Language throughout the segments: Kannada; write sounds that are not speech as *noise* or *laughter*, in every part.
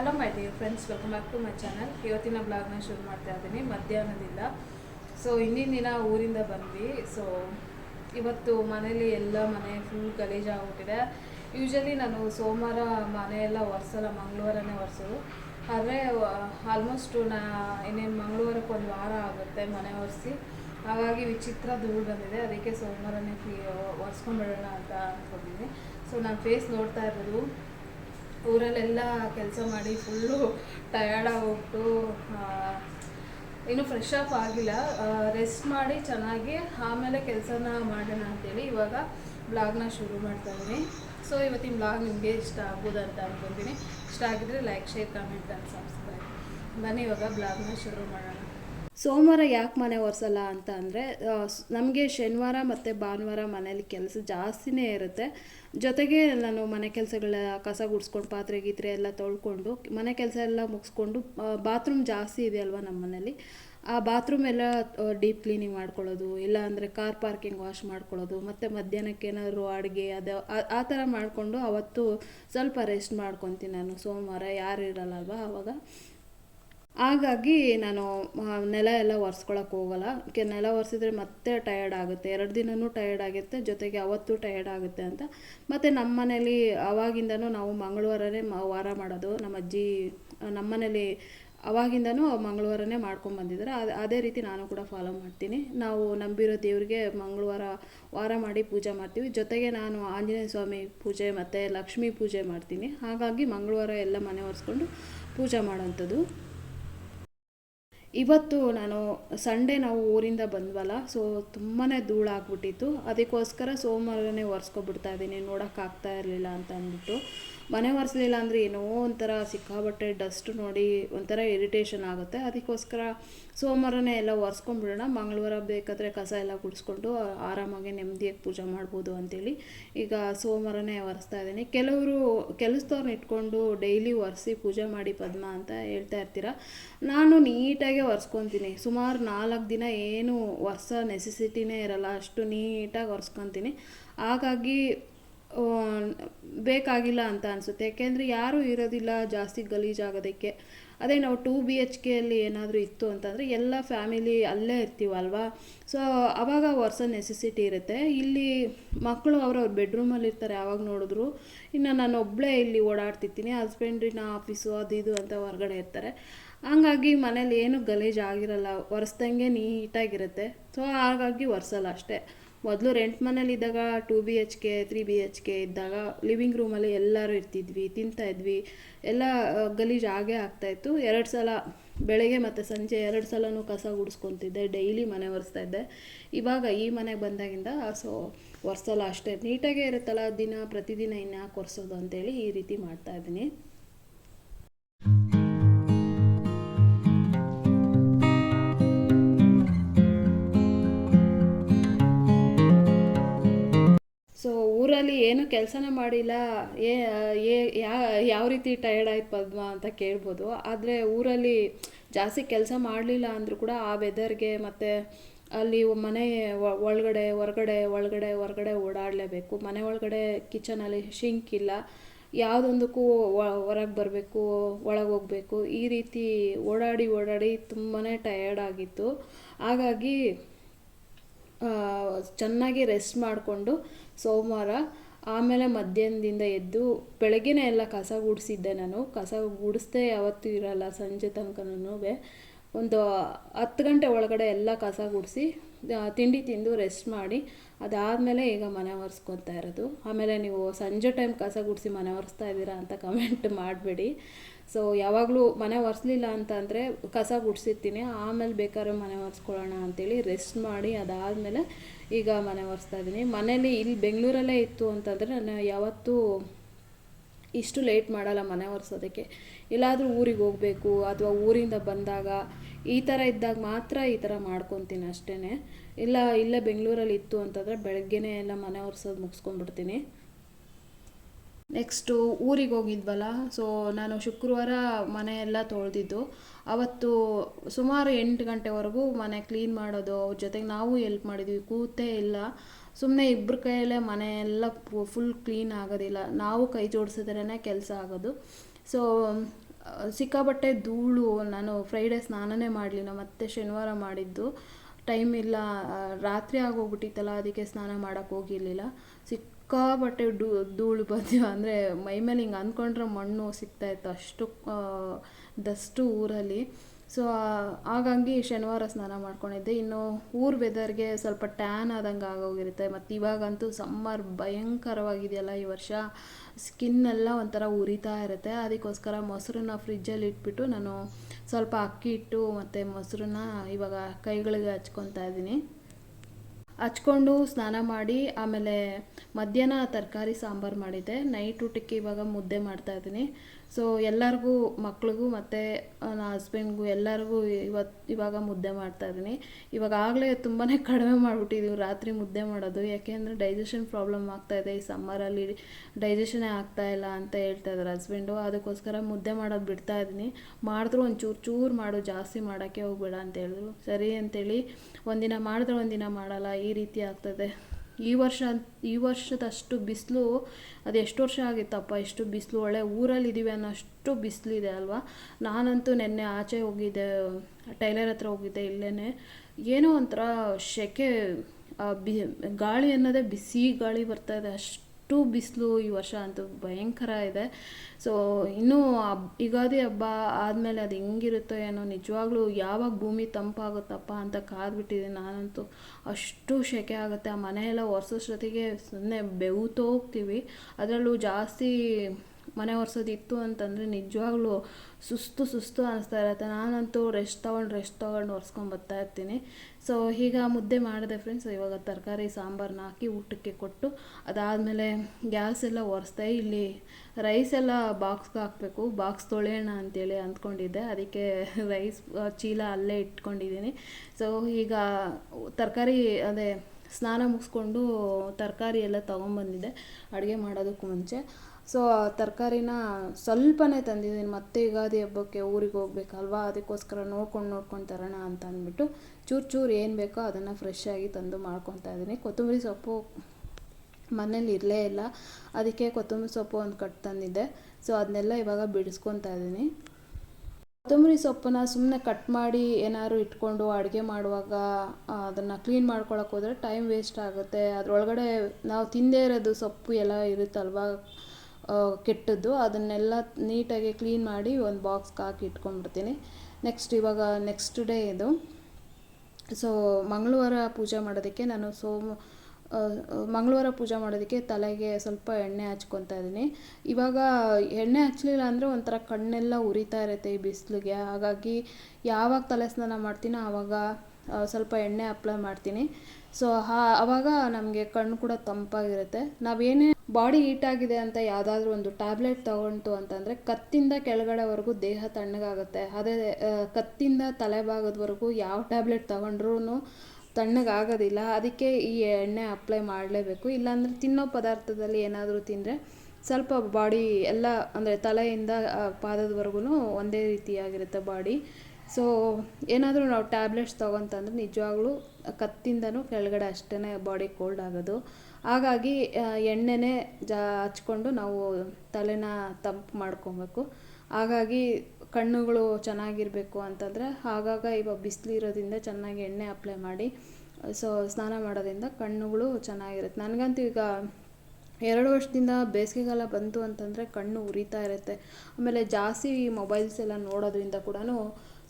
Hello my dear friends welcome back to my channel ಇವತ್ತಿನ ಬ್ಲಾಗ್ನ ಶುರು ಮಾಡ್ತಾ ಇದ್ದೀನಿ. ಮಧ್ಯಾಹ್ನದಿಂದ. ಸೊ ಹಿಂದಿನ ದಿನ ಊರಿಂದ ಬಂದ್ವಿ. ಸೊ ಇವತ್ತು ಮನೇಲಿ ಎಲ್ಲ ಮನೆ ಫುಲ್ ಗಲೀಜಾಗ್ಬಿಟ್ಟಿದೆ ಯೂಶಲಿ ನಾನು ಸೋಮವಾರ ಮನೆಯೆಲ್ಲ ಒರೆಸಲ್ಲ, ಮಂಗಳವಾರನೇ ಒರೆಸೋದು. ಆದರೆ ಆಲ್ಮೋಸ್ಟ್ ನಾ ಇನ್ನೇನು ಮಂಗಳವಾರಕ್ಕೆ ಒಂದು ವಾರ ಆಗುತ್ತೆ ಮನೆ ಒರೆಸಿ. ಹಾಗಾಗಿ ವಿಚಿತ್ರ ಧೂಳು ಬಂದಿದೆ. ಅದಕ್ಕೆ ಸೋಮವಾರನೇ ಫ್ರೀ ಒರೆಸ್ಕೊಂಡ್ಬಿಡೋಣ ಅಂತ ಅಂದ್ಕೊಂಡಿದ್ದೀನಿ. ಸೊ ನಾನು ಫೇಸ್ ನೋಡ್ತಾ ಇರೋದು. ಊರಲ್ಲೆಲ್ಲ ಕೆಲಸ ಮಾಡಿ ಫುಲ್ಲು ಟಯರ್ಡಾಗೋಗ್ಬಿಟ್ಟು ಇನ್ನೂ ಫ್ರೆಶ್ ಅಪ್ ಆಗಿಲ್ಲ. ರೆಸ್ಟ್ ಮಾಡಿ ಚೆನ್ನಾಗಿ ಆಮೇಲೆ ಕೆಲಸನ ಮಾಡೋಣ ಅಂತೇಳಿ ಇವಾಗ ಬ್ಲಾಗ್ನ ಶುರು ಮಾಡ್ತಾ ಇದ್ದೀನಿ. ಸೊ ಇವತ್ತಿನ ಬ್ಲಾಗ್ ನಿಮಗೆ ಇಷ್ಟ ಆಗ್ಬೋದು ಅಂತ ಅನ್ಕೊತೀನಿ. ಇಷ್ಟ ಆಗಿದ್ರೆ like share comment and subscribe ಬನ್ನಿ ಇವಾಗ ಬ್ಲಾಗ್ನ ಶುರು ಮಾಡೋಣ. ಸೋಮವಾರ ಯಾಕೆ ಮನೆ ಒರೆಸಲ್ಲ ಅಂತ ಅಂದರೆ ನಮಗೆ ಶನಿವಾರ ಮತ್ತು ಭಾನುವಾರ ಮನೇಲಿ ಕೆಲಸ ಜಾಸ್ತಿನೇ ಇರುತ್ತೆ. ಜೊತೆಗೆ ನಾನು ಮನೆ ಕೆಲಸಗಳ ಕಸ ಗುಡಿಸ್ಕೊಂಡು, ಪಾತ್ರೆ ಗೀತ್ರೆ ಎಲ್ಲ ತೊಳ್ಕೊಂಡು, ಮನೆ ಕೆಲಸ ಎಲ್ಲ ಮುಗಿಸ್ಕೊಂಡು ಬಾತ್ರೂಮ್ ಜಾಸ್ತಿ ಇದೆ ಅಲ್ವಾ ನಮ್ಮ ಮನೇಲಿ. ಆ ಬಾತ್ರೂಮ್ ಎಲ್ಲ ಡೀಪ್ ಕ್ಲೀನಿಂಗ್ ಮಾಡ್ಕೊಳ್ಳೋದು, ಇಲ್ಲ ಅಂದರೆ ಕಾರ್ ಪಾರ್ಕಿಂಗ್ ವಾಶ್ ಮಾಡ್ಕೊಳ್ಳೋದು, ಮತ್ತು ಮಧ್ಯಾಹ್ನಕ್ಕೆ ಏನಾದರೂ ಅಡುಗೆ, ಅದು, ಆ- ಥರ ಮಾಡಿಕೊಂಡು ಅವತ್ತು ಸ್ವಲ್ಪ ರೆಸ್ಟ್ ಮಾಡ್ಕೊತೀನಿ ನಾನು ಸೋಮವಾರ, ಯಾರು ಇರಲ್ಲ ಅಲ್ವಾ ಆವಾಗ ಹಾಗಾಗಿ ನಾನು ನೆಲ ಎಲ್ಲ ಒರೆಸ್ಕೊಳಕ್ಕೆ ಹೋಗಲ್ಲ. ಕೆ ನೆಲ ಒರೆಸಿದ್ರೆ ಮತ್ತೆ ಟಯರ್ಡ್ ಆಗುತ್ತೆ. ಎರಡು ದಿನವೂ ಟಯರ್ಡ್ ಆಗುತ್ತೆ ಜೊತೆಗೆ ಅವತ್ತು ಟಯರ್ಡ್ ಆಗುತ್ತೆ ಅಂತ. ಮತ್ತು ನಮ್ಮ ಮನೇಲಿ ಅವಾಗಿಂದನೂ ನಾವು ಮಂಗಳವಾರನೇ ವಾರ ಮಾಡೋದು. ನಮ್ಮ ಅಜ್ಜಿ, ನಮ್ಮ ಮನೇಲಿ ಅವಾಗಿಂದನೂ ಮಂಗಳವಾರನೇ ಮಾಡ್ಕೊಂಡು ಬಂದಿದ್ದಾರೆ. ಅದ್- ಅದೇ ರೀತಿ ನಾನು ಕೂಡ ಫಾಲೋ ಮಾಡ್ತೀನಿ. ನಾವು ನಂಬಿರೋ ದೇವರಿಗೆ ಮಂಗಳವಾರ ವಾರ ಮಾಡಿ ಪೂಜೆ ಮಾಡ್ತೀವಿ. ಜೊತೆಗೆ ನಾನು ಆಂಜನೇಯ ಸ್ವಾಮಿ ಪೂಜೆ ಮತ್ತು ಲಕ್ಷ್ಮೀ ಪೂಜೆ ಮಾಡ್ತೀನಿ. ಹಾಗಾಗಿ ಮಂಗಳವಾರ ಎಲ್ಲ ಮನೆ ಒರೆಸ್ಕೊಂಡು ಪೂಜೆ ಮಾಡೋಂಥದ್ದು. ಇವತ್ತು ನಾನು ಸಂಡೇ ನಾವು ಊರಿಂದ ಬಂದ್ವಲ್ಲ ಸೊ ತುಂಬಾ ಧೂಳಾಗ್ಬಿಟ್ಟಿತ್ತು ಅದಕ್ಕೋಸ್ಕರ ಸೋಮವಾರನೇ ಒರೆಸ್ಕೊಬಿಡ್ತಾ ಇದ್ದೀನಿ ನೋಡೋಕ್ಕಾಗ್ತಾ ಇರಲಿಲ್ಲ ಅಂತ ಅಂದ್ಬಿಟ್ಟು. ಮನೆ ಒರೆಸ್ಲಿಲ್ಲ ಅಂದರೆ ಏನೋ ಒಂಥರ ಸಿಕ್ಕಾಬಟ್ಟೆ ಡಸ್ಟ್ ನೋಡಿ ಒಂಥರ ಇರಿಟೇಷನ್ ಆಗುತ್ತೆ. ಅದಕ್ಕೋಸ್ಕರ ಸೋಮವಾರನೇ ಎಲ್ಲ ಒರೆಸ್ಕೊಂಡ್ಬಿಡೋಣ. ಮಂಗಳವಾರ ಬೇಕಾದರೆ ಕಸ ಎಲ್ಲ ಗುಡಿಸ್ಕೊಂಡು ಆರಾಮಾಗಿ ನೆಮ್ಮದಿಯಾಗಿ ಪೂಜೆ ಮಾಡ್ಬೋದು ಅಂತೇಳಿ ಈಗ ಸೋಮವಾರನೇ ಒರೆಸ್ತಾ ಇದ್ದೀನಿ. ಕೆಲವರು ಕೆಲಸದವ್ರನ್ನ ಇಟ್ಕೊಂಡು ಡೈಲಿ ಒರೆಸಿ ಪೂಜೆ ಮಾಡಿ ಪದ್ಮ ಅಂತ ಹೇಳ್ತಾ ಇರ್ತೀರ? ನಾನು ನೀಟಾಗೆ ಒರೆಸ್ಕೊತೀನಿ. ಸುಮಾರು ನಾಲ್ಕು ದಿನ ಏನು ಒರೆಸೋ ನೆಸೆಸಿಟಿನೇ ಇರಲ್ಲ. ಅಷ್ಟು ನೀಟಾಗಿ ಒರೆಸ್ಕೊತೀನಿ. ಹಾಗಾಗಿ ಬೇಕಾಗಿಲ್ಲ ಅಂತ ಅನಿಸುತ್ತೆ. ಯಾಕೆಂದರೆ ಯಾರೂ ಇರೋದಿಲ್ಲ ಜಾಸ್ತಿ ಗಲೀಜಾಗೋದಕ್ಕೆ ಅದೇ ನಾವು ಟೂ ಬಿ ಎಚ್ ಕೆಯಲ್ಲಿ ಏನಾದರೂ ಇತ್ತು ಅಂತಂದರೆ ಎಲ್ಲ ಫ್ಯಾಮಿಲಿ ಅಲ್ಲೇ ಇರ್ತೀವಲ್ವಾ ಸೊ, ಅವಾಗ ವರ್ಸ ನೆಸೆಸಿಟಿ ಇರುತ್ತೆ. ಇಲ್ಲಿ ಮಕ್ಕಳು ಅವ್ರವ್ರ ಬೆಡ್ರೂಮಲ್ಲಿ ಇರ್ತಾರೆ ಯಾವಾಗ ನೋಡಿದ್ರು. ಇನ್ನು ನಾನು ಒಬ್ಬಳೇ ಇಲ್ಲಿ ಓಡಾಡ್ತಿರ್ತೀನಿ, ಹಸ್ಬೆಂಡ್ರಿನ ಆಫೀಸು ಅದು ಇದು ಅಂತ ಹೊರಗಡೆ ಇರ್ತಾರೆ. ಹಂಗಾಗಿ ಮನೇಲಿ ಏನು ಗಲೀಜು ಆಗಿರಲ್ಲ, ಒರೆಸ್ದಂಗೆ ನೀಟಾಗಿರುತ್ತೆ. ಸೊ, ಹಾಗಾಗಿ ಒರೆಸಲ್ಲ ಅಷ್ಟೇ. ಮೊದಲು ರೆಂಟ್ ಮನೇಲಿ ಇದ್ದಾಗ two B H K three B H K ಇದ್ದಾಗ ಲಿವಿಂಗ್ ರೂಮಲ್ಲಿ ಎಲ್ಲರೂ ಇರ್ತಿದ್ವಿ, ತಿಂತಾ ಇದ್ವಿ. ಎಲ್ಲ ಗಲೀಜು ಆಗೇ ಆಗ್ತಾಯಿತ್ತು ಎರಡು ಸಲ ಬೆಳಗ್ಗೆ ಮತ್ತು ಸಂಜೆ ಎರಡು ಸಲನೂ ಕಸ ಗುಡಿಸ್ಕೊತಿದ್ದೆ ಡೈಲಿ ಮನೆ ಒರೆಸ್ತಾ ಇದ್ದೆ. ಇವಾಗ ಈ ಮನೆಗೆ ಬಂದಾಗಿಂದ, ಸೊ, ಒರೆಸಲ್ಲ ಅಷ್ಟೇ. ನೀಟಾಗೇ ಇರುತ್ತಲ್ಲ, ದಿನ ಪ್ರತಿದಿನ ಇನ್ಯಾಕೆ ಒರೆಸೋದು ಅಂತೇಳಿ ಈ ರೀತಿ ಮಾಡ್ತಾ ಏನು ಕೆಲಸನೇ ಮಾಡಿಲ್ಲ, ಏ ಏ ಯಾವ ರೀತಿ ಟಯರ್ಡ್ ಆಯ್ತು ಪದ್ಮ ಅಂತ ಕೇಳ್ಬೋದು. ಆದರೆ ಊರಲ್ಲಿ ಜಾಸ್ತಿ ಕೆಲಸ ಮಾಡಲಿಲ್ಲ ಅಂದರೂ ಕೂಡ ಆ ವೆದರ್ಗೆ ಮತ್ತು ಅಲ್ಲಿ ಮನೆ ಒಳಗಡೆ, ಹೊರಗಡೆ ಒಳಗಡೆ, ಹೊರಗಡೆ ಓಡಾಡಲೇಬೇಕು. ಮನೆ ಒಳಗಡೆ ಕಿಚನಲ್ಲಿ ಶಿಂಕ್ ಇಲ್ಲ. ಯಾವುದೊಂದಕ್ಕೂ ಹೊರಗೆ ಬರಬೇಕು, ಒಳಗೆ ಹೋಗಬೇಕು. ಈ ರೀತಿ ಓಡಾಡಿ ಓಡಾಡಿ ತುಂಬಾ ಟಯರ್ಡ್ ಆಗಿತ್ತು. ಹಾಗಾಗಿ ಚೆನ್ನಾಗಿ ರೆಸ್ಟ್ ಮಾಡಿಕೊಂಡು ಸೋಮವಾರ ಆಮೇಲೆ ಮಧ್ಯಾಹ್ನದಿಂದ ಎದ್ದು ಬೆಳಗ್ಗೆನೇ ಎಲ್ಲ ಕಸ ಗುಡಿಸಿದ್ದೆ ನಾನು. ಕಸ ಗುಡಿಸ್ದೆ ಯಾವತ್ತೂ ಇರಲ್ಲ, ಸಂಜೆ ತನಕನೂ ಒಂದು ಹತ್ತು ಗಂಟೆ ಒಳಗಡೆ ಎಲ್ಲ ಕಸ ಗುಡಿಸಿ ತಿಂಡಿ ತಿಂದು ರೆಸ್ಟ್ ಮಾಡಿ, ಅದಾದಮೇಲೆ ಈಗ ಮನೆ ಒರೆಸ್ಕೊತಾ ಇರೋದು. ಆಮೇಲೆ ನೀವು ಸಂಜೆ ಟೈಮ್ ಕಸ ಗುಡಿಸಿ ಮನೆ ಒರೆಸ್ತಾ ಇದ್ದೀರಾ ಅಂತ ಕಮೆಂಟ್ ಮಾಡಬೇಡಿ. ಸೊ ಯಾವಾಗಲೂ ಮನೆ ಒರೆಸ್ಲಿಲ್ಲ ಅಂತ ಅಂದರೆ ಕಸ ಗುಡಿಸಿರ್ತೀನಿ. ಆಮೇಲೆ ಬೇಕಾದ್ರೆ ಮನೆ ಒರೆಸ್ಕೊಳ್ಳೋಣ ಅಂತೇಳಿ ರೆಸ್ಟ್ ಮಾಡಿ ಅದಾದಮೇಲೆ ಈಗ ಮನೆ ಒರೆಸ್ತಾ ಇದ್ದೀನಿ. ಮನೇಲಿ ಇಲ್ಲಿ ಬೆಂಗಳೂರಲ್ಲೇ ಇತ್ತು ಅಂತಂದರೆ ನಾನು ಯಾವತ್ತೂ ಇಷ್ಟು ಲೇಟ್ ಮಾಡಲ್ಲ ಮನೆ ಒರೆಸೋದಕ್ಕೆ. ಎಲ್ಲಾದರೂ ಊರಿಗೆ ಹೋಗಬೇಕು ಅಥವಾ ಊರಿಂದ ಬಂದಾಗ ಈ ಥರ ಇದ್ದಾಗ ಮಾತ್ರ ಈ ಥರ ಮಾಡ್ಕೊತೀನಿ ಅಷ್ಟೇ ಇಲ್ಲ, ಇಲ್ಲೇ ಬೆಂಗಳೂರಲ್ಲಿ ಇತ್ತು ಅಂತಂದರೆ ಬೆಳಗ್ಗೆನೇ ಎಲ್ಲ ಮನೆ ಒರೆಸೋದು ಮುಗಿಸ್ಕೊಂಡ್ಬಿಡ್ತೀನಿ. ನೆಕ್ಸ್ಟು ಊರಿಗೆ ಹೋಗಿದ್ವಲ್ಲ ಸೊ ನಾನು ಶುಕ್ರವಾರ ಮನೆಯೆಲ್ಲ ತೊಳೆದಿದ್ದು. ಅವತ್ತು ಸುಮಾರು ಎಂಟು ಗಂಟೆವರೆಗೂ ಮನೆ ಕ್ಲೀನ್ ಮಾಡೋದು, ಅವ್ರ ಜೊತೆಗೆ ನಾವು ಎಲ್ಪ್ ಮಾಡಿದ್ವಿ, ಕೂತೇ ಇಲ್ಲ. ಸುಮ್ಮನೆ ಇಬ್ಬರ ಕೈಯಲ್ಲೇ ಮನೆಯೆಲ್ಲ ಫುಲ್ ಕ್ಲೀನ್ ಆಗೋದಿಲ್ಲ. ನಾವು ಕೈ ಜೋಡಿಸಿದ್ರೇ ಕೆಲಸ ಆಗೋದು. ಸೊ ಸಿಕ್ಕಾಬಟ್ಟೆ ಧೂಳು, ನಾನು ಫ್ರೈಡೇ ಸ್ನಾನನೇ ಮಾಡಲಿಲ್ಲ, ಮತ್ತೆ ಶನಿವಾರ ಮಾಡಿದ್ದು. ಟೈಮ್ ಇಲ್ಲ, ರಾತ್ರಿ ಆಗೋಗ್ಬಿಟ್ಟಿತ್ತಲ್ಲ, ಅದಕ್ಕೆ ಸ್ನಾನ ಮಾಡೋಕ್ಕೆ ಹೋಗಿರ್ಲಿಲ್ಲ. ಸಿಕ್ಕಾಬಟ್ಟೆ ಡೂ, ಧೂಳು ಬಂದು ಅಂದರೆ ಮೈಮೇಲೆ ಹಿಂಗೆ ಅಂದ್ಕೊಂಡ್ರೆ ಮಣ್ಣು ಸಿಗ್ತಾಯಿತ್ತು ಅಷ್ಟು ದಷ್ಟು ಊರಲ್ಲಿ. ಸೊ ಹಾಗಾಗಿ ಶನಿವಾರ ಸ್ನಾನ ಮಾಡ್ಕೊಂಡಿದ್ದೆ. ಇನ್ನು ಊರ್ ವೆದರ್ಗೆ ಸ್ವಲ್ಪ ಟ್ಯಾನ್ ಆದಂಗೆ ಆಗೋಗಿರುತ್ತೆ. ಮತ್ತು ಇವಾಗಂತೂ ಸಮ್ಮರ್ ಭಯಂಕರವಾಗಿದೆಯಲ್ಲ ಈ ವರ್ಷ. ಸ್ಕಿನ್ನೆಲ್ಲ ಒಂಥರ ಉರಿತಾ ಇರುತ್ತೆ. ಅದಕ್ಕೋಸ್ಕರ ಮೊಸರನ್ನ ಫ್ರಿಜ್ಜಲ್ಲಿ ಇಟ್ಬಿಟ್ಟು ನಾನು ಸ್ವಲ್ಪ ಅಕ್ಕಿ ಇಟ್ಟು ಮತ್ತು ಮೊಸರನ್ನ ಇವಾಗ ಕೈಗಳಿಗೆ ಹಚ್ಕೊತಾ ಇದ್ದೀನಿ. ಹಚ್ಕೊಂಡು ಸ್ನಾನ ಮಾಡಿ ಆಮೇಲೆ ಮಧ್ಯಾಹ್ನ ತರಕಾರಿ ಸಾಂಬಾರು ಮಾಡಿದ್ದೆ. ನೈಟ್ ಊಟಕ್ಕೆ ಇವಾಗ ಮುದ್ದೆ ಮಾಡ್ತಾ ಇದ್ದೀನಿ. ಸೊ ಎಲ್ಲರಿಗೂ, ಮಕ್ಳಿಗೂ ಮತ್ತು ನನ್ನ ಹಸ್ಬೆಂಡ್ಗೂ ಎಲ್ಲರಿಗೂ ಇವತ್ತು ಇವಾಗ ಮುದ್ದೆ ಮಾಡ್ತಾ ಇದ್ದೀನಿ. ಇವಾಗ ಆಗಲೇ ತುಂಬಾ *laughs* ಕಡಿಮೆ ಮಾಡಿಬಿಟ್ಟಿದ್ದೀವಿ ರಾತ್ರಿ ಮುದ್ದೆ ಮಾಡೋದು. ಯಾಕೆಂದರೆ ಡೈಜೆಷನ್ ಪ್ರಾಬ್ಲಮ್ ಆಗ್ತಾಯಿದೆ ಈ ಸಮ್ಮರಲ್ಲಿ ಡೈಜೆಷನೇ ಆಗ್ತಾಯಿಲ್ಲ ಅಂತ ಹೇಳ್ತಾ ಇದ್ದಾರೆ ಹಸ್ಬೆಂಡು ಅದಕ್ಕೋಸ್ಕರ ಮುದ್ದೆ ಮಾಡೋದು ಬಿಡ್ತಾ ಇದ್ದೀನಿ. ಮಾಡಿದ್ರು ಒಂಚೂರು ಚೂರು ಚೂರು ಮಾಡು, ಜಾಸ್ತಿ ಮಾಡೋಕ್ಕೆ ಹೋಗ್ಬೇಡ ಅಂತ ಹೇಳಿದ್ರು. ಸರಿ ಅಂತೇಳಿ, ಒಂದಿನ ಮಾಡಿದ್ರೆ ಒಂದಿನ ಮಾಡಲ್ಲ, ಈ ರೀತಿ ಆಗ್ತದೆ. ಈ ವರ್ಷ, ಈ ವರ್ಷದಷ್ಟು ಬಿಸಿಲು, ಅದು ಎಷ್ಟು ವರ್ಷ ಆಗಿತ್ತಪ್ಪ ಎಷ್ಟು ಬಿಸಿಲು, ಒಳ್ಳೆ ಊರಲ್ಲಿ ಇದ್ದೀವಿ ಅನ್ನೋಷ್ಟು ಬಿಸಿಲಿದೆ ಅಲ್ವಾ? ನಾನಂತೂ ನಿನ್ನೆ ಆಚೆ ಹೋಗಿದ್ದೆ, ಟೈಲರ್ ಹತ್ರ ಹೋಗಿದ್ದೆ ಇಲ್ಲೇ ಏನೋ ಒಂಥರ ಸೆಕೆ ಬಿ, ಗಾಳಿ ಅನ್ನೋದೇ ಬಿಸಿ ಗಾಳಿ ಬರ್ತಾ ಇದೆ, ಅಷ್ಟು ಬಿಸಿಲು ಈ ವರ್ಷ ಅಂತೂ ಭಯಂಕರ ಇದೆ. ಸೊ ಇನ್ನೂ ಹಬ್, ಯುಗಾದಿ ಹಬ್ಬ ಆದಮೇಲೆ ಅದು ಹೆಂಗಿರುತ್ತೋ ಏನೋ ನಿಜವಾಗ್ಲೂ ಯಾವಾಗ ಭೂಮಿ ತಂಪಾಗುತ್ತಪ್ಪ ಅಂತ ಕಾದ್ಬಿಟ್ಟಿದ್ದೀನಿ ನಾನಂತೂ. ಅಷ್ಟು ಸೆಕೆ ಆಗುತ್ತೆ. ಆ ಮನೆಯೆಲ್ಲ ಒರೆಸೋಷ್ಟೊತ್ತಿಗೆ ಸುಮ್ಮನೆ ಬೆವ್ತೋಗ್ತೀವಿ ಅದರಲ್ಲೂ ಜಾಸ್ತಿ ಮನೆ ಒರೆಸೋದಿತ್ತು ಅಂತಂದರೆ ನಿಜವಾಗ್ಲೂ ಸುಸ್ತು ಸುಸ್ತು ಅನಿಸ್ತಾ ಇರುತ್ತೆ. ನಾನಂತೂ ರೆಸ್ಟ್ ತೊಗೊಂಡು ರೆಸ್ಟ್ ತೊಗೊಂಡು ಒರೆಸ್ಕೊಂಡು ಬರ್ತಾ ಇರ್ತೀನಿ. ಸೊ ಈಗ ಮುದ್ದೆ ಮಾಡಿದೆ ಫ್ರೆಂಡ್ಸ್ ಇವಾಗ ತರಕಾರಿ ಸಾಂಬಾರನ್ನ ಹಾಕಿ ಊಟಕ್ಕೆ ಕೊಟ್ಟು, ಅದಾದಮೇಲೆ ಗ್ಯಾಸ್ ಎಲ್ಲ ಒರೆಸ್ದೆ. ಇಲ್ಲಿ ರೈಸ್ ಎಲ್ಲ ಬಾಕ್ಸ್ಗೆ ಹಾಕಬೇಕು. ಬಾಕ್ಸ್ ತೊಳೆಯೋಣ ಅಂತೇಳಿ ಅಂದ್ಕೊಂಡಿದ್ದೆ. ಅದಕ್ಕೆ *laughs* ರೈಸ್ ಚೀಲ ಅಲ್ಲೇ ಇಟ್ಕೊಂಡಿದ್ದೀನಿ. ಸೊ ಈಗ ತರಕಾರಿ, ಅದೇ, ಸ್ನಾನ ಮುಗಿಸ್ಕೊಂಡು ತರಕಾರಿ ಎಲ್ಲ ತೊಗೊಂಬಂದಿದ್ದೆ. ಅಡುಗೆ ಮಾಡೋದಕ್ಕೂ ಮುಂಚೆ. ಸೊ ತರಕಾರಿನ ಸ್ವಲ್ಪನೇ ತಂದಿದ್ದೀನಿ, ಮತ್ತೆ ಯುಗಾದಿ ಹಬ್ಬಕ್ಕೆ ಊರಿಗೆ ಹೋಗ್ಬೇಕಲ್ವಾ? ಅದಕ್ಕೋಸ್ಕರ ನೋಡ್ಕೊಂಡು ನೋಡ್ಕೊಂಡು ತರೋಣ ಅಂತ ಅಂದ್ಬಿಟ್ಟು ಚೂರು ಚೂರು ಏನು ಬೇಕೋ ಅದನ್ನು ಫ್ರೆಶ್ ಆಗಿ ತಂದು ಮಾಡ್ಕೊತಾ ಇದ್ದೀನಿ. ಕೊತ್ತಂಬರಿ ಸೊಪ್ಪು ಮನೇಲಿ ಇರಲೇ ಇಲ್ಲ. ಅದಕ್ಕೆ ಕೊತ್ತಂಬರಿ ಸೊಪ್ಪು ಒಂದು ಕಟ್ ತಂದಿದ್ದೆ. ಸೊ ಅದನ್ನೆಲ್ಲ ಇವಾಗ ಬಿಡಿಸ್ಕೊತಾ ಇದ್ದೀನಿ. ಕೊತ್ತಂಬರಿ ಸೊಪ್ಪನ್ನ ಸುಮ್ಮನೆ ಕಟ್ ಮಾಡಿ ಏನಾದ್ರು ಇಟ್ಕೊಂಡು ಅಡುಗೆ ಮಾಡುವಾಗ ಅದನ್ನು ಕ್ಲೀನ್ ಮಾಡ್ಕೊಳಕ್ಕೆ ಹೋದರೆ ಟೈಮ್ ವೇಸ್ಟ್ ಆಗುತ್ತೆ. ಅದರೊಳಗಡೆ ನಾವು ತಿಂದೇ ಇರೋದು ಸೊಪ್ಪು ಎಲ್ಲ ಇರುತ್ತಲ್ವ? ಕೆಟ್ಟದ್ದು, ಅದನ್ನೆಲ್ಲ ನೀಟಾಗಿ ಕ್ಲೀನ್ ಮಾಡಿ ಒಂದು ಬಾಕ್ಸ್ಗೆ ಹಾಕಿ ಇಟ್ಕೊಂಡ್ಬಿಡ್ತೀನಿ. ನೆಕ್ಸ್ಟ್ ಇವಾಗ ನೆಕ್ಸ್ಟ್ ಡೇ ಇದು. ಸೊ ಮಂಗಳವಾರ ಪೂಜೆ ಮಾಡೋದಕ್ಕೆ ನಾನು ಸೋಮ ಮಂಗಳವಾರ ಪೂಜೆ ಮಾಡೋದಕ್ಕೆ ತಲೆಗೆ ಸ್ವಲ್ಪ ಎಣ್ಣೆ ಹಚ್ಕೊತಾ ಇದ್ದೀನಿ. ಇವಾಗ ಎಣ್ಣೆ ಹಚ್ಚಲಿಲ್ಲ ಅಂದರೆ ಒಂಥರ ಕಣ್ಣೆಲ್ಲ ಉರಿತಾ ಇರುತ್ತೆ ಈ ಬಿಸಿಲಿಗೆ. ಹಾಗಾಗಿ ಯಾವಾಗ ತಲೆ ಸ್ನಾನ ಮಾಡ್ತೀನೋ ಆವಾಗ ಸ್ವಲ್ಪ ಎಣ್ಣೆ ಅಪ್ಲೈ ಮಾಡ್ತೀನಿ. ಸೊ ಹಾ ಆವಾಗ ನಮಗೆ ಕಣ್ಣು ಕೂಡ ತಂಪಾಗಿರುತ್ತೆ. ನಾವೇನೇ ಬಾಡಿ ಹೀಟ್ ಆಗಿದೆ ಅಂತ ಯಾವುದಾದ್ರೂ ಒಂದು ಟ್ಯಾಬ್ಲೆಟ್ ತಗೊಂತು ಅಂತಂದರೆ ಕತ್ತಿಂದ ಕೆಳಗಡೆವರೆಗೂ ದೇಹ ತಣ್ಣಗಾಗುತ್ತೆ. ಅದೇ ಕತ್ತಿಂದ ತಲೆಭಾಗದವರೆಗೂ ಯಾವ ಟ್ಯಾಬ್ಲೆಟ್ ತಗೊಂಡ್ರೂ ತಣ್ಣಗಾಗೋದಿಲ್ಲ. ಅದಕ್ಕೆ ಈ ಎಣ್ಣೆ ಅಪ್ಲೈ ಮಾಡಲೇಬೇಕು. ಇಲ್ಲಾಂದರೆ ತಿನ್ನೋ ಪದಾರ್ಥದಲ್ಲಿ ಏನಾದರೂ ತಿಂದರೆ ಸ್ವಲ್ಪ ಬಾಡಿ ಎಲ್ಲ, ಅಂದರೆ ತಲೆಯಿಂದ ಪಾದದವರೆಗೂ ಒಂದೇ ರೀತಿಯಾಗಿರುತ್ತೆ ಬಾಡಿ. ಸೊ ಏನಾದರೂ ನಾವು ಟ್ಯಾಬ್ಲೆಟ್ಸ್ ತೊಗೊಂತಂದ್ರೆ ನಿಜವಾಗ್ಲೂ ಕತ್ತಿಂದನೂ ಕೆಳಗಡೆ ಅಷ್ಟೇ ಬಾಡಿ ಕೋಲ್ಡ್ ಆಗೋದು. ಹಾಗಾಗಿ ಎಣ್ಣೆನೇ ಜಾ, ಹಚ್ಕೊಂಡು ನಾವು ತಲೆನ ತಂಪು ಮಾಡ್ಕೊಬೇಕು. ಹಾಗಾಗಿ ಕಣ್ಣುಗಳು ಚೆನ್ನಾಗಿರಬೇಕು ಅಂತಂದರೆ ಆಗಾಗ ಇವಾಗ ಬಿಸಿಲು ಇರೋದ್ರಿಂದ ಚೆನ್ನಾಗಿ ಎಣ್ಣೆ ಅಪ್ಲೈ ಮಾಡಿ, ಸೊ ಸ್ನಾನ ಮಾಡೋದ್ರಿಂದ ಕಣ್ಣುಗಳು ಚೆನ್ನಾಗಿರುತ್ತೆ. ನನಗಂತೂ ಈಗ ಎರಡು ವರ್ಷದಿಂದ ಬೇಸಿಗೆಗಾಲ ಬಂತು ಅಂತಂದರೆ ಕಣ್ಣು ಉರಿತಾ ಇರುತ್ತೆ. ಆಮೇಲೆ ಜಾಸ್ತಿ ಮೊಬೈಲ್ಸ್ ಎಲ್ಲ ನೋಡೋದ್ರಿಂದ ಕೂಡ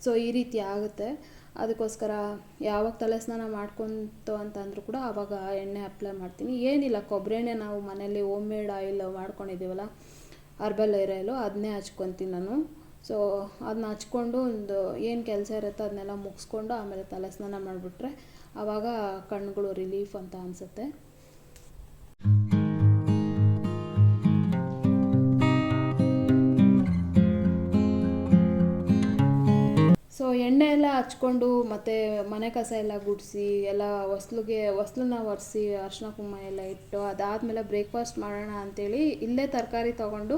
ಸೊ ಈ ರೀತಿ ಆಗುತ್ತೆ. ಅದಕ್ಕೋಸ್ಕರ ಯಾವಾಗ ತಲೆ ಸ್ನಾನ ಮಾಡ್ಕೊತು ಅಂತಂದ್ರೂ ಕೂಡ ಆವಾಗ ಎಣ್ಣೆ ಅಪ್ಲೈ ಮಾಡ್ತೀನಿ. ಏನಿಲ್ಲ ಕೊಬ್ಬರಿ ಎಣ್ಣೆ ನಾವು ಮನೇಲಿ ಓಮ್ ಮೇಡ್ ಆಯಿಲ್ ಮಾಡ್ಕೊಂಡಿದ್ದೀವಲ್ಲ ಅರ್ಬಲ್ ಏರ್ ಅದನ್ನೇ ಹಚ್ಕೊತೀನಿ ನಾನು. ಸೊ ಅದನ್ನ ಹಚ್ಕೊಂಡು ಒಂದು ಏನು ಕೆಲಸ ಇರುತ್ತೆ ಅದನ್ನೆಲ್ಲ ಮುಗಿಸ್ಕೊಂಡು ಆಮೇಲೆ ತಲೆ ಸ್ನಾನ ಮಾಡಿಬಿಟ್ರೆ ಆವಾಗ ಕಣ್ಣುಗಳು ರಿಲೀಫ್ ಅಂತ ಅನಿಸುತ್ತೆ. ಸೊ ಎಣ್ಣೆ ಎಲ್ಲ ಹಚ್ಕೊಂಡು ಮತ್ತು ಮನೆ ಕಸ ಎಲ್ಲ ಗುಡಿಸಿ, ಎಲ್ಲ ಹೊಸ್ಲಿಗೆ, ಹೊಸ್ಲನ್ನ ಒರೆಸಿ ಅರ್ಶಿನ ಕುಂಕುಮ ಎಲ್ಲ ಇಟ್ಟು ಅದಾದಮೇಲೆ ಬ್ರೇಕ್ಫಾಸ್ಟ್ ಮಾಡೋಣ ಅಂತೇಳಿ ಇಲ್ಲೇ ತರಕಾರಿ ತೊಗೊಂಡು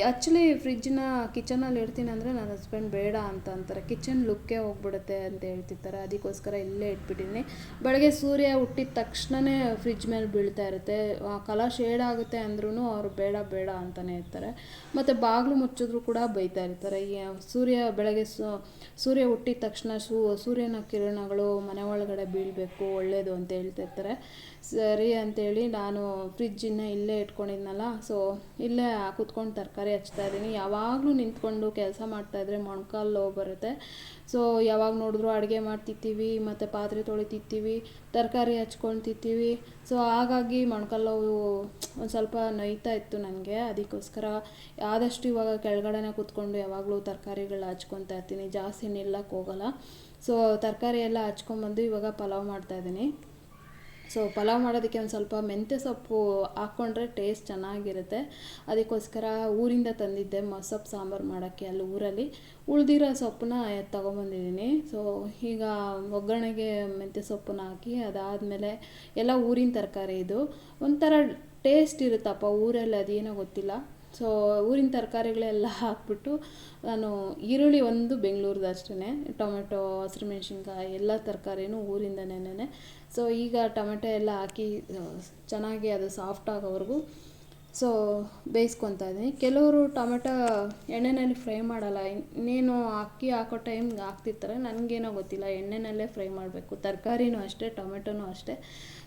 ಆ್ಯಕ್ಚುಲಿ ಫ್ರಿಜ್ಜನ್ನ ಕಿಚನಲ್ಲಿ ಇಡ್ತೀನಿ ಅಂದರೆ ನನ್ನ ಹಸ್ಬೆಂಡ್ ಬೇಡ ಅಂತ ಅಂತಾರೆ. ಕಿಚನ್ ಲುಕ್ಕೇ ಹೋಗ್ಬಿಡುತ್ತೆ ಅಂತ ಹೇಳ್ತಿರ್ತಾರೆ. ಅದಕ್ಕೋಸ್ಕರ ಇಲ್ಲೇ ಇಟ್ಬಿಟ್ಟಿದ್ದೀನಿ. ಬೆಳಗ್ಗೆ ಸೂರ್ಯ ಹುಟ್ಟಿದ ತಕ್ಷಣವೇ ಫ್ರಿಜ್ ಮೇಲೆ ಬೀಳ್ತಾ ಇರುತ್ತೆ. ಕಲರ್ ಶೇಡ್ ಆಗುತ್ತೆ ಅಂದ್ರೂ ಅವರು ಬೇಡ ಬೇಡ ಅಂತಲೇ ಇರ್ತಾರೆ. ಮತ್ತು ಬಾಗಿಲು ಮುಚ್ಚಿದ್ರು ಕೂಡ ಬೈತಾ ಇರ್ತಾರೆ. ಸೂರ್ಯ ಬೆಳಗ್ಗೆ ಸೂರ್ಯ ಹುಟ್ಟಿದ ತಕ್ಷಣ ಸೂರ್ಯನ ಕಿರಣಗಳು ಮನೆ ಒಳಗಡೆ ಬೀಳಬೇಕು ಒಳ್ಳೆಯದು ಅಂತ ಹೇಳ್ತಿರ್ತಾರೆ. ಸರಿ ಅಂತೇಳಿ ನಾನು ಫ್ರಿಜ್ಜನ್ನ ಇಲ್ಲೇ ಇಟ್ಕೊಂಡಿದ್ನಲ್ಲ ಸೊ ಇಲ್ಲೇ ಕುತ್ಕೊಂಡು ತರಕಾರಿ ಹಚ್ತಾ ಇದ್ದೀನಿ. ಯಾವಾಗಲೂ ನಿಂತ್ಕೊಂಡು ಕೆಲಸ ಮಾಡ್ತಾಯಿದ್ರೆ ಮೊಣಕಾಲು ನೋವು ಬರುತ್ತೆ. ಸೊ ಯಾವಾಗ ನೋಡಿದ್ರು ಅಡುಗೆ ಮಾಡ್ತಿರ್ತೀವಿ ಮತ್ತು ಪಾತ್ರೆ ತೊಳಿತಿರ್ತೀವಿ ತರಕಾರಿ ಹಚ್ಕೊಂಡು ತಿಂತೀವಿ. ಸೊ ಹಾಗಾಗಿ ಮೊಣಕಾಲು ನೋವು ಒಂದು ಸ್ವಲ್ಪ ನೋಯ್ತಾ ಇತ್ತು ನನಗೆ. ಅದಕ್ಕೋಸ್ಕರ ಆದಷ್ಟು ಇವಾಗ ಕೆಳಗಡೆನೇ ಕೂತ್ಕೊಂಡು ಯಾವಾಗಲೂ ತರಕಾರಿಗಳು ಹಚ್ಕೊತಾ ಇರ್ತೀನಿ. ಜಾಸ್ತಿ ನಿಲ್ಲಕ್ಕೆ ಹೋಗಲ್ಲ. ಸೊ ತರಕಾರಿ ಎಲ್ಲ ಹಚ್ಕೊಂಬಂದು ಇವಾಗ ಪಲಾವ್ ಮಾಡ್ತಾಯಿದ್ದೀನಿ ಸೊ ಪಲಾವ್ ಮಾಡೋದಕ್ಕೆ ಒಂದು ಸ್ವಲ್ಪ ಮೆಂತ್ಯ ಸೊಪ್ಪು ಹಾಕ್ಕೊಂಡ್ರೆ ಟೇಸ್ಟ್ ಚೆನ್ನಾಗಿರುತ್ತೆ. ಅದಕ್ಕೋಸ್ಕರ ಊರಿಂದ ತಂದಿದ್ದೆ ಮೊಸಪ್ಪು ಸಾಂಬಾರು ಮಾಡೋಕ್ಕೆ ಅಲ್ಲಿ ಊರಲ್ಲಿ. ಉಳಿದಿರೋ ಸೊಪ್ಪನ್ನ ತೊಗೊಂಬಂದಿದ್ದೀನಿ. ಸೊ ಈಗ ಒಗ್ಗರಣೆಗೆ ಮೆಂತ್ಯ ಸೊಪ್ಪನ್ನ ಹಾಕಿ ಅದಾದಮೇಲೆ ಎಲ್ಲ ಊರಿನ ತರಕಾರಿ ಇದು. ಒಂಥರ ಟೇಸ್ಟ್ ಇರುತ್ತಪ್ಪ ಊರಲ್ಲಿ ಅದೇನೋ ಗೊತ್ತಿಲ್ಲ. ಸೊ ಊರಿನ ತರಕಾರಿಗಳೆಲ್ಲ ಹಾಕ್ಬಿಟ್ಟು ನಾನು ಈರುಳ್ಳಿ ಒಂದು ಬೆಂಗಳೂರ್ದು ಅಷ್ಟೇ ಟೊಮೆಟೊ, ಹಸಿರು ಮೆಣಸಿನ್ಕಾಯಿ ಎಲ್ಲ ತರಕಾರಿನೂ ಊರಿಂದನೇ ಸೊ ಈಗ ಟೊಮೆಟೊ ಎಲ್ಲ ಹಾಕಿ ಚೆನ್ನಾಗಿ ಅದು ಸಾಫ್ಟ್ ಆಗೋವರೆಗೂ ಸೊ ಬೇಯಿಸ್ಕೊತಾ ಇದ್ದೀನಿ. ಕೆಲವರು ಟೊಮೆಟೊ ಎಣ್ಣೆಯಲ್ಲಿ ಫ್ರೈ ಮಾಡಲ್ಲ. ಇನ್ನೇನು ಅಕ್ಕಿ ಹಾಕೋ ಟೈಮ್ಗೆ ಹಾಕ್ತಿರ್ತಾರೆ. ನನಗೇನೋ ಗೊತ್ತಿಲ್ಲ. ಎಣ್ಣೆನಲ್ಲೇ ಫ್ರೈ ಮಾಡಬೇಕು. ತರಕಾರಿನೂ ಅಷ್ಟೇ, ಟೊಮೆಟೊನೂ ಅಷ್ಟೇ.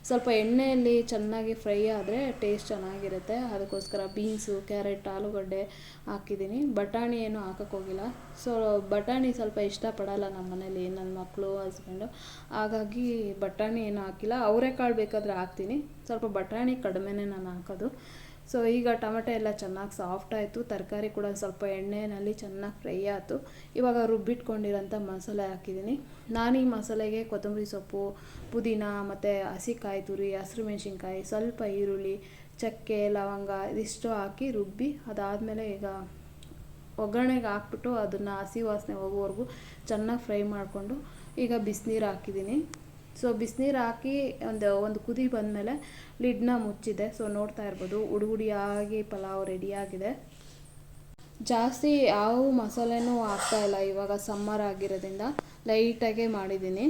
ಸ್ವಲ್ಪ ಎಣ್ಣೆಯಲ್ಲಿ ಚೆನ್ನಾಗಿ ಫ್ರೈ ಆದರೆ ಟೇಸ್ಟ್ ಚೆನ್ನಾಗಿರುತ್ತೆ. ಅದಕ್ಕೋಸ್ಕರ ಬೀನ್ಸು, ಕ್ಯಾರೆಟ್, ಆಲೂಗಡ್ಡೆ ಹಾಕಿದ್ದೀನಿ. ಬಟಾಣಿ ಏನು ಹಾಕೋಕ್ಕೋಗಿಲ್ಲ ಸೊ ಬಟಾಣಿ ಸ್ವಲ್ಪ ಇಷ್ಟಪಡಲ್ಲ ನಮ್ಮ ಮನೇಲಿ ನನ್ನ ಮಕ್ಕಳು ಹಸ್ಬೆಂಡು ಹಾಗಾಗಿ ಬಟಾಣಿ ಏನು ಹಾಕಿಲ್ಲ. ಅವರೆಕಾಳು ಬೇಕಾದರೆ ಹಾಕ್ತೀನಿ. ಸ್ವಲ್ಪ ಬಟಾಣಿ ಕಡಿಮೆನೇ ನಾನು ಹಾಕೋದು. ಸೊ ಈಗ ಟೊಮೆಟೊ ಎಲ್ಲ ಚೆನ್ನಾಗಿ ಸಾಫ್ಟ್ ಆಯಿತು. ತರಕಾರಿ ಕೂಡ ಸ್ವಲ್ಪ ಎಣ್ಣೆಯಲ್ಲಿ ಚೆನ್ನಾಗಿ ಫ್ರೈ ಆಯಿತು. ಇವಾಗ ರುಬ್ಬಿಟ್ಕೊಂಡಿರೋಂಥ ಮಸಾಲೆ ಹಾಕಿದ್ದೀನಿ. ನಾನು ಈ ಮಸಾಲೆಗೆ ಕೊತ್ತಂಬರಿ ಸೊಪ್ಪು, ಪುದೀನ, ಮತ್ತು ಹಸಿಕಾಯಿ ತುರಿ ಹಸಿರು ಮೆಣಸಿನ್ಕಾಯಿ ಸ್ವಲ್ಪ ಈರುಳ್ಳಿ, ಚಕ್ಕೆ, ಲವಂಗ ಇದಿಷ್ಟು ಹಾಕಿ ರುಬ್ಬಿ ಅದಾದಮೇಲೆ ಈಗ ಒಗ್ಗರಣೆಗೆ ಹಾಕ್ಬಿಟ್ಟು ಅದನ್ನು ಹಸಿ ವಾಸನೆ ಹೋಗೋವರೆಗೂ ಚೆನ್ನಾಗಿ ಫ್ರೈ ಮಾಡಿಕೊಂಡು ಈಗ ಬಿಸಿನೀರು ಹಾಕಿದ್ದೀನಿ. ಸೊ ಬಿಸಿನೀರು ಹಾಕಿ ಒಂದು ಒಂದು ಕುದಿ ಬಂದಮೇಲೆ ಲಿಡ್ನ ಮುಚ್ಚಿದೆ. ಸೊ ನೋಡ್ತಾ ಇರ್ಬೋದು, ಉಡುಗುಡಿಯಾಗಿ ಪಲಾವ್ ರೆಡಿಯಾಗಿದೆ ಜಾಸ್ತಿ ಯಾವ ಮಸಾಲೆನೂ ಹಾಕ್ತಾ ಇಲ್ಲ, ಇವಾಗ ಸಮ್ಮರ್ ಆಗಿರೋದ್ರಿಂದ ಲೈಟಾಗೆ ಮಾಡಿದ್ದೀನಿ.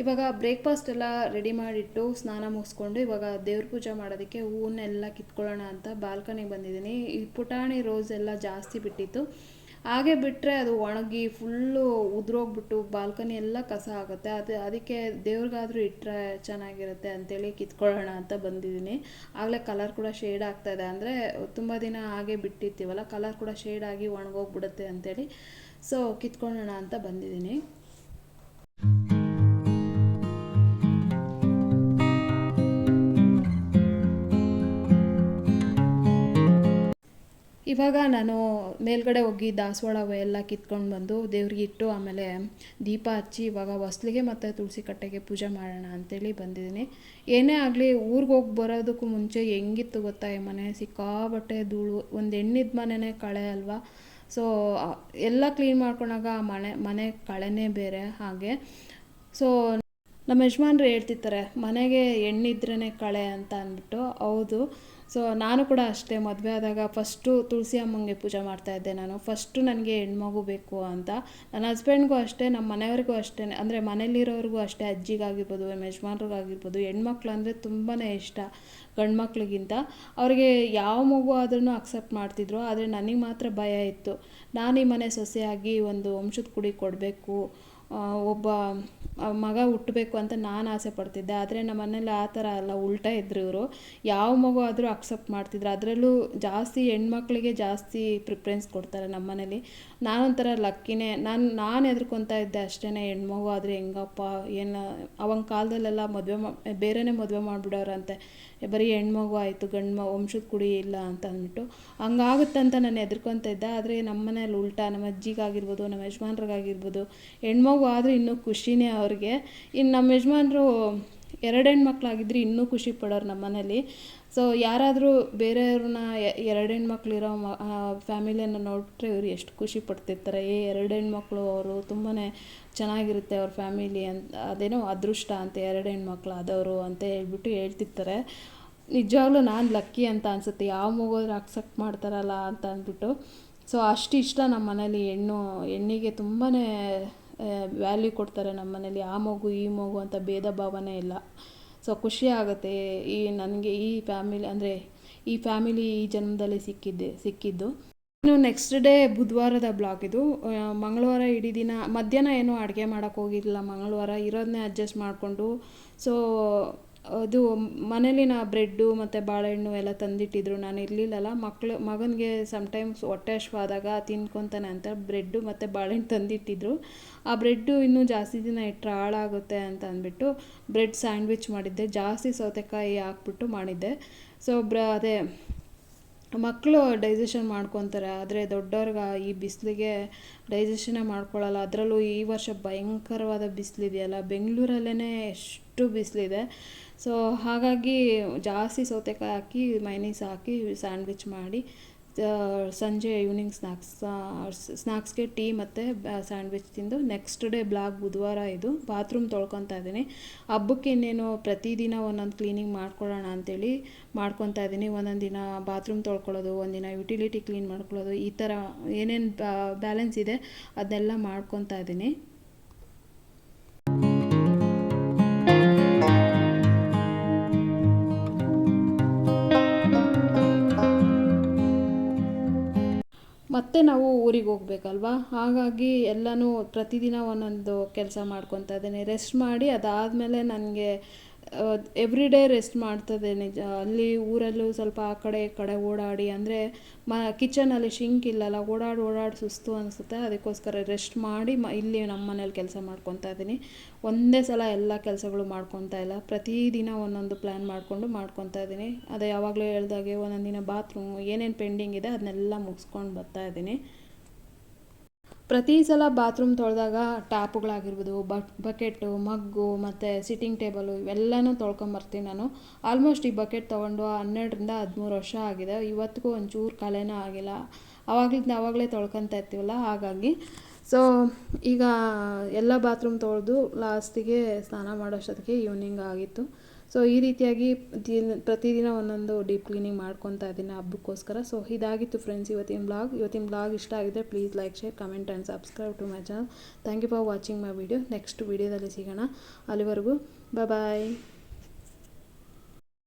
ಇವಾಗ ಬ್ರೇಕ್ಫಾಸ್ಟ್ ಎಲ್ಲ ರೆಡಿ ಮಾಡಿಟ್ಟು ಸ್ನಾನ ಮುಗಿಸ್ಕೊಂಡು ಇವಾಗ ದೇವ್ರ ಪೂಜೆ ಮಾಡೋದಕ್ಕೆ ಹೂವನ್ನೆಲ್ಲ ಕಿತ್ಕೊಳ್ಳೋಣ ಅಂತ ಬಾಲ್ಕನಿಗೆ ಬಂದಿದ್ದೀನಿ. ಈ ಪುಟಾಣಿ ರೋಸ್ ಎಲ್ಲ ಜಾಸ್ತಿ ಬಿಟ್ಟಿತ್ತು. ಹಾಗೆ ಬಿಟ್ಟರೆ ಅದು ಒಣಗಿ ಫುಲ್ಲು ಉದುರೋಗ್ಬಿಟ್ಟು ಬಾಲ್ಕನಿ ಎಲ್ಲ ಕಸ ಆಗುತ್ತೆ. ಅದು ಅದಕ್ಕೆ ದೇವ್ರಿಗಾದ್ರೂ ಇಟ್ಟರೆ ಚೆನ್ನಾಗಿರುತ್ತೆ ಅಂತೇಳಿ ಕಿತ್ಕೊಳ್ಳೋಣ ಅಂತ ಬಂದಿದ್ದೀನಿ. ಆಗಲೇ ಕಲರ್ ಕೂಡ ಶೇಡ್ ಆಗ್ತಾ ಇದೆ. ಅಂದರೆ ತುಂಬ ದಿನ ಹಾಗೆ ಬಿಟ್ಟಿರ್ತೀವಲ್ಲ, ಕಲರ್ ಕೂಡ ಶೇಡ್ ಆಗಿ ಒಣಗೋಗ್ಬಿಡುತ್ತೆ ಅಂತೇಳಿ. ಸೊ ಕಿತ್ಕೊಳ್ಳೋಣ ಅಂತ ಬಂದಿದ್ದೀನಿ. ಇವಾಗ ನಾನು ಮೇಲ್ಗಡೆ ಹೋಗಿ ದಾಸವಾಳ ಎಲ್ಲ ಕಿತ್ಕೊಂಡು ಬಂದು ದೇವ್ರಿಗೆ ಇಟ್ಟು ಆಮೇಲೆ ದೀಪ ಹಚ್ಚಿ ಇವಾಗ ಹೊಸ್ಲಿಗೆ ಮತ್ತು ತುಳಸಿ ಕಟ್ಟೆಗೆ ಪೂಜೆ ಮಾಡೋಣ ಅಂತೇಳಿ ಬಂದಿದ್ದೀನಿ. ಏನೇ ಆಗಲಿ ಊರಿಗೆ ಹೋಗಿ ಬರೋದಕ್ಕೂ ಮುಂಚೆ ಹೆಂಗಿತ್ತು ಗೊತ್ತಾ ಈ ಮನೆ? ಸಿಕ್ಕಾಬಟ್ಟೆ ಧೂಳು, ಒಂದು ಹೆಣ್ಣಿದ ಮನೆನೇ ಕಳೆ ಅಲ್ವಾ? ಸೊ ಎಲ್ಲ ಕ್ಲೀನ್ ಮಾಡ್ಕೊಂಡಾಗ ಆ ಮನೆ ಮನೆ ಕಳೆನೇ ಬೇರೆ ಹಾಗೆ. ಸೊ ನಮ್ಮ ಯಜಮಾನ್ರು ಹೇಳ್ತಿರ್ತಾರೆ, ಮನೆಗೆ ಹೆಣ್ಣಿದ್ರೇ ಕಳೆ ಅಂತ ಅಂದ್ಬಿಟ್ಟು. ಹೌದು. ಸೊ ನಾನು ಕೂಡ ಅಷ್ಟೇ ಮದುವೆ ಆದಾಗ ಫಸ್ಟು ತುಳಸಿ ಅಮ್ಮಂಗೆ ಪೂಜೆ ಮಾಡ್ತಾಯಿದ್ದೆ ನಾನು. ಫಸ್ಟು ನನಗೆ ಹೆಣ್ಮಗು ಬೇಕು ಅಂತ. ನನ್ನ ಹಸ್ಬೆಂಡ್ಗೂ ಅಷ್ಟೇ, ನಮ್ಮ ಮನೆಯವ್ರಿಗೂ ಅಷ್ಟೇ. ಅಂದರೆ ಮನೇಲಿರೋರಿಗೂ ಅಷ್ಟೇ, ಅಜ್ಜಿಗಾಗಿರ್ಬೋದು ನಮ್ಮ ಯಜಮಾನ್ರಿಗಾಗಿರ್ಬೋದು, ಹೆಣ್ಮಕ್ಳು ಅಂದರೆ ತುಂಬಾ ಇಷ್ಟ ಗಂಡು ಮಕ್ಳಿಗಿಂತ ಅವರಿಗೆ ಯಾವ ಮಗು ಆದ್ರೂ ಅಕ್ಸೆಪ್ಟ್ ಮಾಡ್ತಿದ್ರು, ಆದರೆ ನನಗೆ ಮಾತ್ರ ಭಯ ಇತ್ತು. ನಾನು ಈ ಮನೆ ಸೊಸೆಯಾಗಿ ಒಂದು ವಂಶದ ಕುಡಿ ಕೊಡಬೇಕು ಒಬ್ಬ ಮಗ ಹುಟ್ಟಬೇಕು ಅಂತ ನಾನು ಆಸೆ ಪಡ್ತಿದ್ದೆ. ಆದರೆ ನಮ್ಮ ಮನೇಲಿ ಆ ಥರ ಅಲ್ಲ, ಉಲ್ಟಾ ಇದ್ರು ಇವರು. ಯಾವ ಮಗು ಆದರೂ ಅಕ್ಸೆಪ್ಟ್ ಮಾಡ್ತಿದ್ರು. ಅದರಲ್ಲೂ ಜಾಸ್ತಿ ಹೆಣ್ಮಕ್ಳಿಗೆ ಜಾಸ್ತಿ ಪ್ರಿಪ್ರೆನ್ಸ್ ಕೊಡ್ತಾರೆ ನಮ್ಮ ಮನೇಲಿ. ನಾನೊಂಥರ ಲಕ್ಕಿನೇ. ನಾನು ನಾನು ಹೆದ್ರ್ಕೊತಾ ಇದ್ದೆ ಅಷ್ಟೇ ಹೆಣ್ಮಗು ಆದರೆ ಹೆಂಗಪ್ಪ, ಏನು ಅವಾಗ ಕಾಲದಲ್ಲೆಲ್ಲ ಮದುವೆ ಮಾ, ಬೇರೆನೇ ಮದುವೆ ಮಾಡಿಬಿಡೋರಂತೆ. ಬರೀ ಹೆಣ್ಮಗು ಆಯಿತು, ಗಂಡು ವಂಶದ ಕುಡಿ ಇಲ್ಲ ಅಂತ ಅಂದ್ಬಿಟ್ಟು. ಹಂಗಾಗುತ್ತಂತ ನಾನು ಹೆದರ್ಕೊತ ಇದ್ದೆ. ಆದರೆ ನಮ್ಮ ಮನೇಲಿ ಉಲ್ಟಾ ನಮ್ಮ ಅಜ್ಜಿಗಾಗಿರ್ಬೋದು ನಮ್ಮ ಯಜಮಾನ್ರಿಗಾಗಿರ್ಬೋದು, ಹೆಣ್ಮಗು ಆದರೆ ಇನ್ನೂ ಖುಷಿನೇ ಅವ್ರಿಗೆ. ಇನ್ನು ನಮ್ಮ ಯಜಮಾನ್ರು, ಎರಡು ಹೆಣ್ಮಕ್ಳಾಗಿದ್ರೆ ಇನ್ನೂ ಖುಷಿ ಪಡೋರು ನಮ್ಮ ಮನೇಲಿ. ಸೊ ಯಾರಾದರೂ ಬೇರೆಯವ್ರನ್ನ ಎರಡು ಹೆಣ್ಮಕ್ಳಿರೋ ಮ ಫ್ಯಾಮಿಲಿಯನ್ನು ನೋಡಿಬಿಟ್ರೆ ಇವ್ರು ಎಷ್ಟು ಖುಷಿ ಪಡ್ತಿರ್ತಾರೆ. ಏ, ಎರಡು ಹೆಣ್ಮಕ್ಳು ಅವರು ತುಂಬಾ ಚೆನ್ನಾಗಿರುತ್ತೆ ಅವ್ರ ಫ್ಯಾಮಿಲಿ ಅಂತ ಅದೇನೋ ಅದೃಷ್ಟ ಅಂತ, ಎರಡು ಹೆಣ್ಮಕ್ಳು ಆದವರು ಅಂತ ಹೇಳ್ಬಿಟ್ಟು ಹೇಳ್ತಿರ್ತಾರೆ. ನಿಜವಾಗ್ಲೂ ನಾನು ಲಕ್ಕಿ ಅಂತ ಅನಿಸುತ್ತೆ. ಯಾವ ಮಗೋದ್ರು ಅಕ್ಸೆಪ್ಟ್ ಮಾಡ್ತಾರಲ್ಲ ಅಂತ ಅಂದ್ಬಿಟ್ಟು ಸೊ ಅಷ್ಟು ಇಷ್ಟ ನಮ್ಮ ಮನೇಲಿ. ಹೆಣ್ಣು, ಹೆಣ್ಣಿಗೆ ತುಂಬಾ ವ್ಯಾಲ್ಯೂ ಕೊಡ್ತಾರೆ ನಮ್ಮ ಮನೇಲಿ. ಆ ಮಗು, ಈ ಮಗು ಅಂತ ಭೇದ ಭಾವನೆ ಇಲ್ಲ. ಸೊ ಖುಷಿ ಆಗುತ್ತೆ. ಈ ನನಗೆ ಈ ಫ್ಯಾಮಿಲಿ ಅಂದರೆ ಈ ಫ್ಯಾಮಿಲಿ ಈ ಜನ್ಮದಲ್ಲಿ ಸಿಕ್ಕಿದ್ದೆ, ಸಿಕ್ಕಿದ್ದು. ಇನ್ನು ನೆಕ್ಸ್ಟ್ ಡೇ ಬುಧವಾರದ ಬ್ಲಾಗ್ ಇದು. ಮಂಗಳವಾರ ಇಡೀ ದಿನ, ಮಧ್ಯಾಹ್ನ ಏನೂ ಅಡುಗೆ ಮಾಡೋಕ್ಕೆ ಹೋಗಿರಲಿಲ್ಲ. ಮಂಗಳವಾರ ಇರೋದನ್ನೇ ಅಡ್ಜಸ್ಟ್ ಮಾಡಿಕೊಂಡು. ಸೊ ಅದು ಮನೇಲಿನ ಬ್ರೆಡ್ಡು ಮತ್ತು ಬಾಳೆಹಣ್ಣು ಎಲ್ಲ ತಂದಿಟ್ಟಿದ್ರು. ನಾನು ಇರಲಿಲ್ಲಲ್ಲ ಮಕ್ಕಳು ಮಗನಿಗೆ ಸಮ್ಟೈಮ್ಸ್ ಹೊಟ್ಟೆ ಹಶ್ವಾದಾಗ ತಿನ್ಕೊತಾನೆ ಅಂತ ಬ್ರೆಡ್ಡು ಮತ್ತು ಬಾಳೆಹಣ್ಣು ತಂದಿಟ್ಟಿದ್ರು. ಆ ಬ್ರೆಡ್ಡು ಇನ್ನೂ ಜಾಸ್ತಿ ದಿನ ಇಟ್ಟರೆ ಹಾಳಾಗುತ್ತೆ ಅಂತ ಅಂದ್ಬಿಟ್ಟು ಬ್ರೆಡ್ ಸ್ಯಾಂಡ್ವಿಚ್ ಮಾಡಿದ್ದೆ. ಜಾಸ್ತಿ ಸೌತೆಕಾಯಿ ಹಾಕ್ಬಿಟ್ಟು ಮಾಡಿದ್ದೆ. ಸೊ ಬ್ರ, ಅದೇ ಮಕ್ಕಳು ಡೈಜೆಷನ್ ಮಾಡ್ಕೊತಾರೆ, ಆದರೆ ದೊಡ್ಡವ್ರಿಗೆ ಈ ಬಿಸಿಲಿಗೆ ಡೈಜೆಷನೇ ಮಾಡ್ಕೊಳ್ಳಲ್ಲ ಅದರಲ್ಲೂ ಈ ವರ್ಷ ಭಯಂಕರವಾದ ಬಿಸಿಲಿದೆಯಲ್ಲ. ಬೆಂಗಳೂರಲ್ಲೇ ಎಷ್ಟು ಬಿಸಿಲಿದೆ. ಸೊ ಹಾಗಾಗಿ ಜಾಸ್ತಿ ಸೌತೆಕಾಯಿ ಹಾಕಿ ಮೈನೀಸ್ ಹಾಕಿ ಸ್ಯಾಂಡ್ವಿಚ್ ಮಾಡಿ ಸಂಜೆ ಈವ್ನಿಂಗ್ ಸ್ನ್ಯಾಕ್ಸ್ ಸ್ನ್ಯಾಕ್ಸ್ಗೆ ಟೀ ಮತ್ತು ಸ್ಯಾಂಡ್ವಿಚ್ ತಿಂದು ನೆಕ್ಸ್ಟ್ ಡೇ ಬ್ಲಾಗ್ ಬುಧವಾರ ಇದು ಬಾತ್ರೂಮ್ ತೊಳ್ಕೊತಾ ಇದ್ದೀನಿ. ಹಬ್ಬಕ್ಕೆ ಇನ್ನೇನು ಪ್ರತಿದಿನ ಒಂದೊಂದು ಕ್ಲೀನಿಂಗ್ ಮಾಡ್ಕೊಳ್ಳೋಣ ಅಂತೇಳಿ ಮಾಡ್ಕೊತಾ ಇದ್ದೀನಿ. ಒಂದೊಂದು ದಿನ ಬಾತ್ರೂಮ್ ತೊಳ್ಕೊಳ್ಳೋದು ಒಂದಿನ ಯುಟಿಲಿಟಿ ಕ್ಲೀನ್ ಮಾಡ್ಕೊಳ್ಳೋದು, ಈ ಥರ ಏನೇನು ಬ್ಯಾಲೆನ್ಸ್ ಇದೆ, ಅದನ್ನೆಲ್ಲ ಮಾಡ್ಕೊತಾ ಇದ್ದೀನಿ. ಮತ್ತೆ ನಾವು ಊರಿಗೆ ಹೋಗ್ಬೇಕಲ್ವಾ? ಹಾಗಾಗಿ ಎಲ್ಲನೂ ಪ್ರತಿದಿನ ಒಂದೊಂದು ಕೆಲಸ ಮಾಡ್ಕೊತಾ ಇದ್ದೀನಿ. ರೆಸ್ಟ್ ಮಾಡಿ ಅದಾದಮೇಲೆ ನನಗೆ ಎವ್ರಿ ಡೇ ರೆಸ್ಟ್ ಮಾಡ್ತದೆ ನಿಜ. ಅಲ್ಲಿ ಊರಲ್ಲೂ ಸ್ವಲ್ಪ ಆ ಕಡೆ ಈ ಕಡೆ ಓಡಾಡಿ, ಅಂದರೆ ಮ ಕಿಚನಲ್ಲಿ ಶಿಂಕ್ ಇಲ್ಲಲ್ಲ, ಓಡಾಡಿ ಓಡಾಡಿ ಸುಸ್ತು ಅನಿಸುತ್ತೆ. ಅದಕ್ಕೋಸ್ಕರ ರೆಸ್ಟ್ ಮಾಡಿ, ಮ, ಇಲ್ಲಿ ನಮ್ಮ ಮನೇಲಿ ಕೆಲಸ ಮಾಡ್ಕೊತಾ ಇದ್ದೀನಿ. ಒಂದೇ ಸಲ ಎಲ್ಲ ಕೆಲಸಗಳು ಮಾಡ್ಕೊತಾ ಇಲ್ಲ. ಪ್ರತಿದಿನ ಒಂದೊಂದು ಪ್ಲ್ಯಾನ್ ಮಾಡಿಕೊಂಡು ಮಾಡ್ಕೊತಾ ಇದ್ದೀನಿ. ಅದೇ ಯಾವಾಗಲೂ ಹೇಳ್ದಾಗೆ ಒಂದೊಂದು ದಿನ ಬಾತ್ರೂಮ್ ಏನೇನು ಪೆಂಡಿಂಗ್ ಇದೆ ಅದನ್ನೆಲ್ಲ ಮುಗಿಸ್ಕೊಂಡು ಬರ್ತಾ ಇದ್ದೀನಿ. ಪ್ರತಿ ಸಲ ಬಾತ್ರೂಮ್ ತೊಳೆದಾಗ ಟ್ಯಾಪ್ಗಳಾಗಿರ್ಬೋದು ಬಟ್ ಬಕೆಟು ಮಗ್ಗು ಮತ್ತು ಸಿಟ್ಟಿಂಗ್ ಟೇಬಲು ಇವೆಲ್ಲನೂ ತೊಳ್ಕೊಂಬರ್ತೀನಿ ನಾನು. ಆಲ್ಮೋಸ್ಟ್ ಈ ಬಕೆಟ್ ತೊಗೊಂಡು ಹನ್ನೆರಡರಿಂದ ಹದಿಮೂರು ವರ್ಷ ಆಗಿದೆ. ಇವತ್ತಿಗೂ ಒಂಚೂರು ಕಲೆನೂ ಆಗಿಲ್ಲ. ಆವಾಗಲಿಂದ ಆವಾಗಲೇ ತೊಳ್ಕೊತಾ ಇರ್ತೀವಲ್ಲ, ಹಾಗಾಗಿ. ಸೊ ಈಗ ಎಲ್ಲ ಬಾತ್ರೂಮ್ ತೊಳೆದು ಲಾಸ್ಟಿಗೆ ಸ್ನಾನ ಮಾಡೋಷ್ಟೊತ್ತಿಗೆ ಈವ್ನಿಂಗ್ ಆಗಿತ್ತು. ಸೊ ಈ ರೀತಿಯಾಗಿ ದಿನ, ಪ್ರತಿದಿನ ಒಂದೊಂದು ಡೀಪ್ ಕ್ಲೀನಿಂಗ್ ಮಾಡ್ಕೊತಾ ಇದ್ದೀನಿ ಹಬ್ಬಕ್ಕೋಸ್ಕರ. ಸೊ ಇದಾಗಿತ್ತು ಫ್ರೆಂಡ್ಸ್ ಇವತ್ತಿನ ಬ್ಲಾಗ್ ಇವತ್ತಿನ ಬ್ಲಾಗ್ ಇಷ್ಟ ಆಗಿದೆ please like share comment and subscribe to my channel thank you for watching my video next ವಿಡಿಯೋದಲ್ಲಿ ಸಿಗೋಣ. ಅಲ್ಲಿವರೆಗೂ ಬಾಯ್